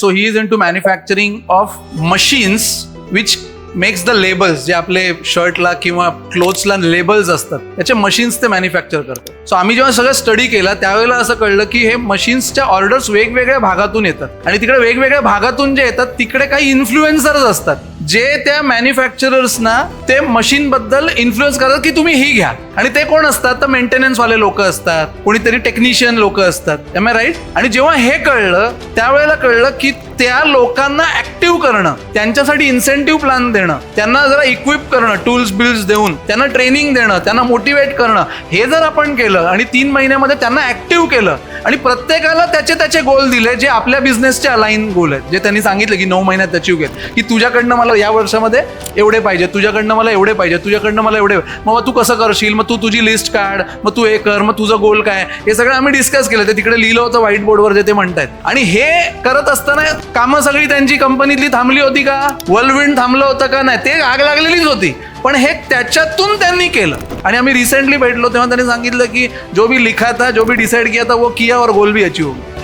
So he is into manufacturing of machines which makes the labels जे आपले शर्टला किंवा क्लोथ्सला लेबल्स असतात. त्याचे मशीन्स ते मॅन्युफॅक्चर करतात. सो आम्ही जेव्हा सगळं स्टडी केला त्यावेळेला असं कळलं की हे मशीन्सच्या ऑर्डर्स वेगवेगळ्या भागातून येतात. आणि तिकडे वेगवेगळ्या भागातून जे येतात तिकडे काही इन्फ्लुएन्सर्स असतात. जे त्या मॅन्युफॅक्चरर्सना ते मशीन बद्दल इन्फ्लुएन्स करतात की तुम्ही ही घ्या. आणि ते कोण असतात? तर मेंटेनन्स वाले लोक असतात. कोणीतरी टेक्निशियन लोक असतात. एम आय राईट आणि जेव्हा हे कळलं त्यावेळेला कळलं की त्या लोकांना ऍक्टिव्ह करणं त्यांच्यासाठी इन्सेंटिव्ह प्लॅन देणं त्यांना जरा इक्विप करणं टूल्स बिल्स देऊन त्यांना ट्रेनिंग देणं त्यांना मोटिवेट करणं हे जर आपण केलं आणि तीन महिन्यामध्ये त्यांना ऍक्टिव्ह केलं आणि प्रत्येकाला त्याचे त्याचे गोल दिले जे आपल्या बिझनेसचे अलाईन गोल आहेत. जे त्यांनी सांगितलं की नऊ महिन्यात अचीव घेत की तुझ्याकडनं मला या वर्षामध्ये एवढे पाहिजे तुझ्याकडनं मला एवढे पाहिजे तुझ्याकडनं मला एवढे मग तू कसं करशील? मग तू तुझी लिस्ट काढ मग तू हे कर मग तुझं गोल काय हे सगळं आम्ही डिस्कस केलं. ते तिकडे लिहिलं होतं व्हाईट बोर्डवर जे ते म्हणतायत. आणि हे करत असताना कामं सगळी त्यांची कंपनीतली थांबली होती का? वर्ल्डविंड थांबलं होतं का? नाही ते आग लागलेलीच होती. पण हे त्याच्यातून त्यांनी केलं. आणि आम्ही रिसेंटली भेटलो तेव्हा त्यांनी सांगितलं की जो भी लिखा था जो भी डिसाइड किया था वो किया और गोल भी अचीव हो गया